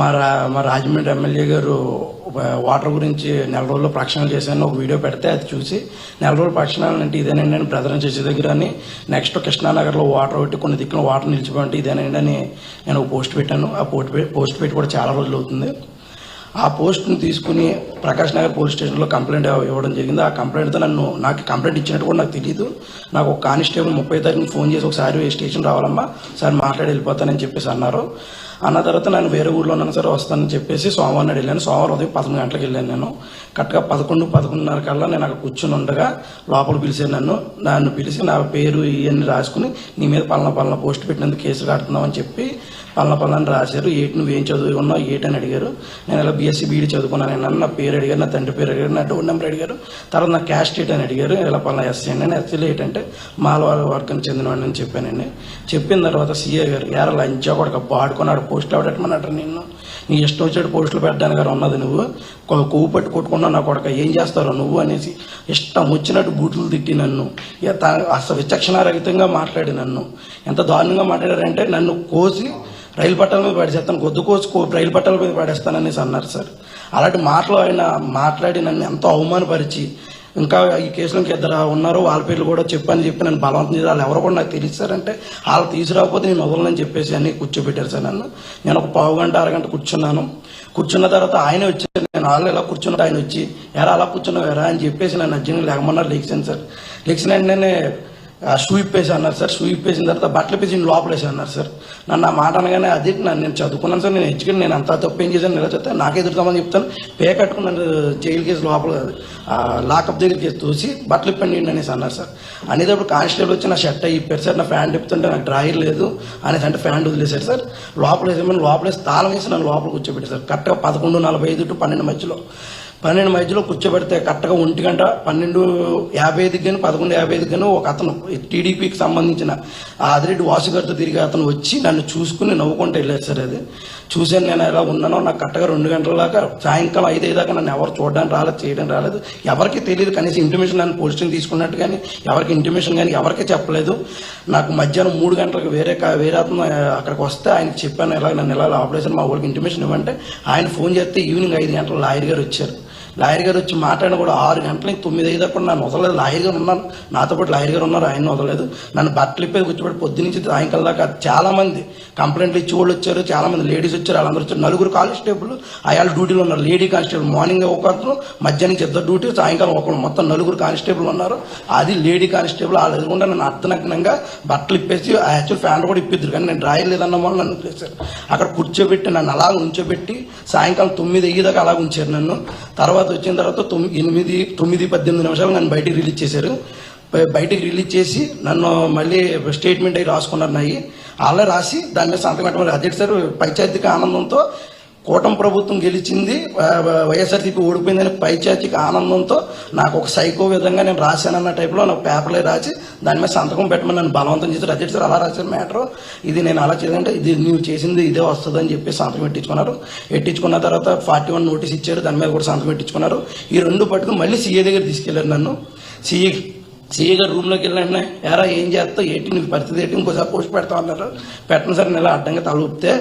మా రా మా రాజమండ్రి ఎమ్మెల్యే గారు వాటర్ గురించి నెల రోజుల్లో ప్రక్షాళన చేశాను ఒక వీడియో పెడితే అది చూసి నెల రోజులు ప్రక్షాళన అంటే ఇదేనండి అని ప్రధాన చేసే దగ్గర అని నెక్స్ట్ కృష్ణానగర్లో వాటర్ పెట్టి కొన్ని దిక్కున వాటర్ నిలిచిపోయి ఇదేనండి అని నేను పోస్ట్ పెట్టాను. ఆ పోస్ట్ పోస్ట్ పెట్టి కూడా చాలా రోజులు అవుతుంది. ఆ పోస్ట్ని తీసుకుని ప్రకాష్ నగర్ పోలీస్ స్టేషన్లో కంప్లైంట్ ఇవ్వడం జరిగింది. ఆ కంప్లైంట్తో నన్ను నాకు కంప్లైంట్ ఇచ్చినట్టు కూడా నాకు తెలియదు నాకు ఒక కానిస్టేబుల్ ముప్పై తారీఖున ఫోన్ చేసి ఒకసారి స్టేషన్ రావాలమ్మా సార్ మాట్లాడి వెళ్ళిపోతానని చెప్పేసి అన్నారు. అన్న తర్వాత నేను వేరే ఊర్లో ఉన్నాను సరే వస్తానని చెప్పేసి సోమవారం నాడు వెళ్ళాను. సోమవారం ఉదయం పదకొండు గంటలకు వెళ్ళాను నేను. కరెక్ట్గా పదకొండు పదకొండున్నర కల్లా నేను అక్కడ కూర్చుని ఉండగా లోపల పిలిచాను నన్ను. నన్ను పిలిచి నా పేరు ఇవన్నీ రాసుకుని నీ మీద పలానా పలానా పోస్ట్ పెట్టినందుకు కేసు కడుతున్నామని చెప్పి పలానా పలానా రాశారు. ఏటి నువ్వు ఏం చదువు ఉన్నావు ఏటి అని అడిగారు. నేను ఇలా బీఎస్సీ బీఈడి చదువుకున్నాను నేను నా పేరు అడిగారు నా తండ్రి పేరు అడిగారు నా డోర్ నెంబర్ అడిగారు. తర్వాత నా క్యాస్ట్ ఏట్ అని అడిగారు. ఇలా పలానా ఎస్సీ అండి నేను ఎస్సీలో ఏంటంటే మాలవాళ్ళ వర్గానికి చెందినవాడిని అని చెప్పానండి. చెప్పిన తర్వాత సీఏ గారు ఎర లంచా కూడా బాడుకున్నాడు పోస్టులు పెట్టమన్నాడు నిన్ను? నీ ఇష్టం వచ్చాడు పోస్టులు పెట్టడానికి గారు ఉన్నది నువ్వు? కొవ్వు పట్టు కొట్టుకున్నావు నా కొడక ఏం చేస్తారో నువ్వు? అనేసి ఇష్టం వచ్చినట్టు బూట్లు తిట్టి నన్ను. ఇక అసలు విచక్షణారహితంగా మాట్లాడి నన్ను. ఎంత దారుణంగా మాట్లాడారంటే నన్ను కోసి రైలు పట్టాల మీద పడేస్తాను గొద్దు కోసి రైలు పట్టాల మీద పడేస్తాననేసి అన్నారు సార్. అలాంటి మాటలు ఆయన మాట్లాడి నన్ను ఎంతో అవమానపరిచి ఇంకా ఈ కేసులో ఇంకా ఇద్దరు ఉన్నారు వాళ్ళ పేర్లు కూడా చెప్పని చెప్పి నన్ను బలవంతం చేసి వాళ్ళు ఎవరు కూడా నాకు తెలిసారంటే వాళ్ళు తీసుకురాకపోతే నేను వదలనని చెప్పేసి అన్ని కూర్చోబెట్టారు సార్ నన్ను. నేను ఒక పావు గంట అరగంట కూర్చున్నాను. కూర్చున్న తర్వాత ఆయన వచ్చి నేను వాళ్ళు ఎలా కూర్చున్నట్టు ఆయన వచ్చి ఎరా అలా కూర్చున్నావు ఎరా అని చెప్పేసి నన్ను అర్జున్ లేకమన్నారు లెగిసాను సార్. లెగిసిన వెంటనే ఆ వేసి అన్నారు సార్. షూ వేసిన తర్వాత బట్టలు ఇప్పేసి లోపలేసి అన్నారు సార్. నన్ను ఆ మాట అనగానే అది నన్ను నేను చదువుకున్నాను సార్. నేను ఎడ్యుకేట్ నేను అంత తప్పు ఏం చేశాను ఇలా చెప్తాను నాకే ఎదురుతామని చెప్తాను. పే కట్టుకున్నాను నన్ను జైలు కేసు లోపల లాకప్ దగ్గరికి తోసి బట్టలు ఇప్పండి అనేసి అన్నారు సార్. అనేటప్పుడు కానిస్టేబుల్ వచ్చి నా షర్ట్ ఇప్పారు సార్. నా ఫ్యాంట్ ఇప్పుతుంటే నాకు డ్రాయర్ లేదు అనేసి అంటే ఫ్యాంట్ వదిలేశారు సార్. లోపల వేసేమని లోపలేసి తాళం వేసి నన్ను లోపల కూర్చోబెట్టారు సార్. కరెక్ట్గా పదకొండు నలభై ఐదు టు పన్నెండు మధ్యలో. పన్నెండు మధ్యలో కూర్చోబెడితే కరెక్ట్గా ఒంటి గంట పన్నెండు యాభై ఐదుకి కానీ పదకొండు యాభై ఐదుకి కానీ ఒక అతను టీడీపీకి సంబంధించిన ఆదిరెడ్డి వాసుగారితో తిరిగి అతను వచ్చి నన్ను చూసుకుని నవ్వుకుంటూ వెళ్ళారు సార్ అది. చూశాను నేను ఎలా ఉన్నానో నాకు కరెక్ట్గా రెండు గంటల దాకా సాయంకాలం ఐదు దాకా నన్ను ఎవరు చూడడానికి రాలేదు చేయడం రాలేదు. ఎవరికి తెలియదు కనీసం ఇంటిమేషన్ నన్ను పోస్టింగ్ తీసుకున్నట్టు కానీ ఎవరికి ఇంటిమేషన్ కానీ ఎవరికి చెప్పలేదు. నాకు మధ్యాహ్నం మూడు గంటలకు వేరే వేరే అతను అక్కడికి వస్తే ఆయనకి చెప్పాను ఎలా నన్ను ఎలా ఆపరేషన్ మా ఊరికి ఇంటిమేషన్ ఇవ్వంటే ఆయన ఫోన్ చేస్తే ఈవినింగ్ ఐదు గంటలు లాయర్ గారు వచ్చారు. లాయర్ గారు వచ్చి మాట్లాడిన కూడా ఆరు గంటలకి తొమ్మిది ఐదు కూడా నన్ను వదలలేదు. లాయర్ గారు ఉన్నారు. నాతో పాటు లాయర్ గారు ఉన్నారు. ఆయన వదలలేదు. నన్ను బట్టలు ఇప్పేది కూర్చోబెట్టి పొద్దు నుంచి సాయంకాలం దాకా చాలామంది కంప్లైంట్లు ఇచ్చి వాళ్ళు వచ్చారు. చాలామంది లేడీస్ వచ్చారు. వాళ్ళందరూ వచ్చారు. నలుగురు కానిస్టేబుల్ అయాల డ్యూటీలో ఉన్నారు. లేడీ కానిస్టేబుల్ మార్నింగ్ ఒక అతను మధ్యాహ్నం ఇద్దరు డ్యూటీ సాయంకాలం ఒకరు మొత్తం నలుగురు కానిస్టేబుల్ ఉన్నారు. అది లేడీ కానిస్టేబుల్ వాళ్ళు ఎదురుకుండా నన్ను అర్థనగ్నంగా బట్టలు ఇప్పేసి యాక్చువల్ ఫ్యాన్ కూడా ఇప్పిద్దరు. కానీ నేను డ్రాయర్ లేదన్న వాళ్ళు నన్ను చేశారు అక్కడ కూర్చోబెట్టి నన్ను అలా ఉంచోబెట్టి సాయంకాలం తొమ్మిది అయ్యేదాకా అలా ఉంచారు నన్ను. తర్వాత వచ్చిన తర్వాత తొమ్మిది ఎనిమిది తొమ్మిది పద్దెనిమిది నిమిషాలు నన్ను బయటికి రిలీజ్ చేశారు. బయటికి రిలీజ్ చేసి నన్ను మళ్ళీ స్టేట్మెంట్ అయి రాసుకున్నారు నాయి. అలా రాసి దాని మీద సంతకం పెట్టమని అధ్యక్ష సార్ పైచాతిక ఆనందంతో కూటమి ప్రభుత్వం గెలిచింది వైఎస్ఆర్సీపీ ఓడిపోయిందని పైచాతిక ఆనందంతో నాకు ఒక సైకో విధంగా నేను రాశానన్న టైప్లో నాకు పేపర్లే రాసి దాని మీద సంతకం పెట్టమని నన్ను బలవంతం చేసి రజెట్ సార్ అలా రాసిన మ్యాటర్. ఇది నేను అలా చేయాలంటే ఇది నువ్వు చేసింది ఇదే వస్తుందని చెప్పి సంతకం పెట్టించుకున్నారు. పెట్టించుకున్న తర్వాత ఫార్టీ వన్ నోటీస్ ఇచ్చారు దాని మీద కూడా సంతకం పెట్టించుకున్నారు. ఈ రెండు పట్టుకుని మళ్ళీ సీఏ దగ్గర తీసుకెళ్ళారు నన్ను. సీఏ సీఏ గారు రూమ్లోకి వెళ్ళండి ఎరా ఏం చేస్తావు? ఏంటి? నీ పరిస్థితి ఏంటి? ఇంకోసారి పోస్ట్ పెడతా అన్నారు. పెట్టిన సరే నెల అడ్డంగా తల ఊపితే